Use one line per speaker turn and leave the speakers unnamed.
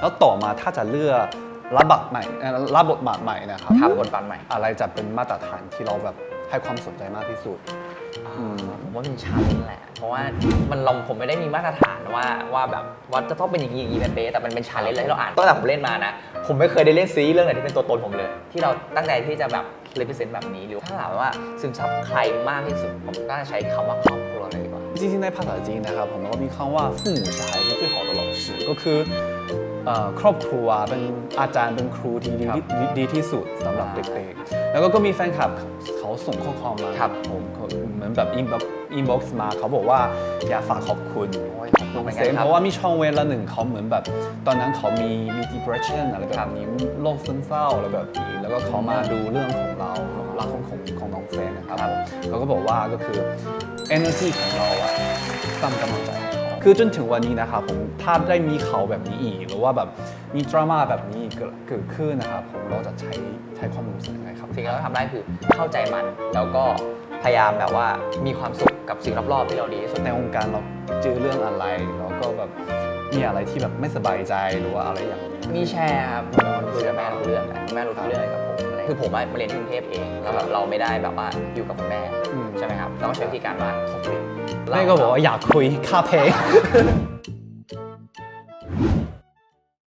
แล้วต่อมาถ้าจะเลือกรับบทใหม่เอ่อรับบทบาทใหม่นะครับ
ครับบทบาทใหม่
อะไรจะเป็นมาตรฐานที่เราแบบให้ความสนใจมากที่สุด
อืมผมว่าเป็นชาเลนจ์แหละ เพราะว่ามันเราผมไม่ได้มีมาตรฐานว่าว่าแบบว่าจะต้องเป็นอย่างนี้อย่างนี้แบบเป๊ะแต่มันเป็นชาเลนจ์เลยที่เราอ่านตั้งแต่ผมเล่นมานะ ผมไม่เคยได้เล่นซีรีส์เรื่องไหนที่เป็นตัวตนผมเลย ที่เราตั้งใจที่จะแบบเลพิเซนต์แบบนี้หรือถ้าถามว่าซึมซับใครมากที่สุด ผมน่าจะใช้คำว่าครอบครัวเลยดีกว่า
จริงๆในภาษาจีนนะครับผมก็มีคำว่า父母是孩子最好的老师ก็คือ เอ่อครอบครัวเป็นอาจารย์เป็นครูที่ดี
ครับ
ดีดีที่สุดสำหรับเด็กๆ แล้วก็ก็มีแฟนคลับเขาส่งข้อความมา
ครับ
ผมเขาเหมือนแบบอินบ็อกอินบ็อกซ์มาเขาบอกว่าอยากฝากขอบคุณ
โอ้ยขอบคุณเหมือน
เซ
กัน
น
ครั
เพ
บ
ราะว่ามีช่องเว้นละหนึ่งเขาเหมือนแบบ ตอนนั้นเขามีมี depression อะไรแบบนี้โรคซึมเศร้าอะไรแบบนี้แล้วก็เขามาดูเรื่องของเรารักของของของน้องเซนนะครับ
ครับ
เขาก็บอกว่าก็คือ energy ของเราอะสร้างกำลังใจให้เขา คือจนถึงวันนี้นะครับผมถ้าได้มีเขาแบบนี้อีก หรือว่าแบบมีดราม่าแบบนี้เกิดเกิดขึ้นนะครับผมเราจะใช้ใช้ความรู้สึกยังไงครับ
สิ่งที่เราทำได้คือเข้าใจมันแล้วก็พยายามแบบว่ามีความสุขกับสิ่งรอบๆที่เราดีที่สุด
ในวงการเราเจอเรื่องอะไรแล้วก็แบบ มีอะไรที่แบบไม่สบายใจหรือว่าอะไรอย่างนี้
มีแชร์ครับคุยกับแม่รู้เรื่องแหละแม่รู้ทุกเรื่องเลยกับผมอะไรคือผมอะมาเรียนที่กรุงเทพเอง แล้วแบบเราไม่ได้แบบว่าอยู่กับคุณแม่
อืม
ใช่ไหมครับเราก็ใช้วิธีการว่าโทรคุย
แม่ก็บอกว่าอยากคุยค่าเพลง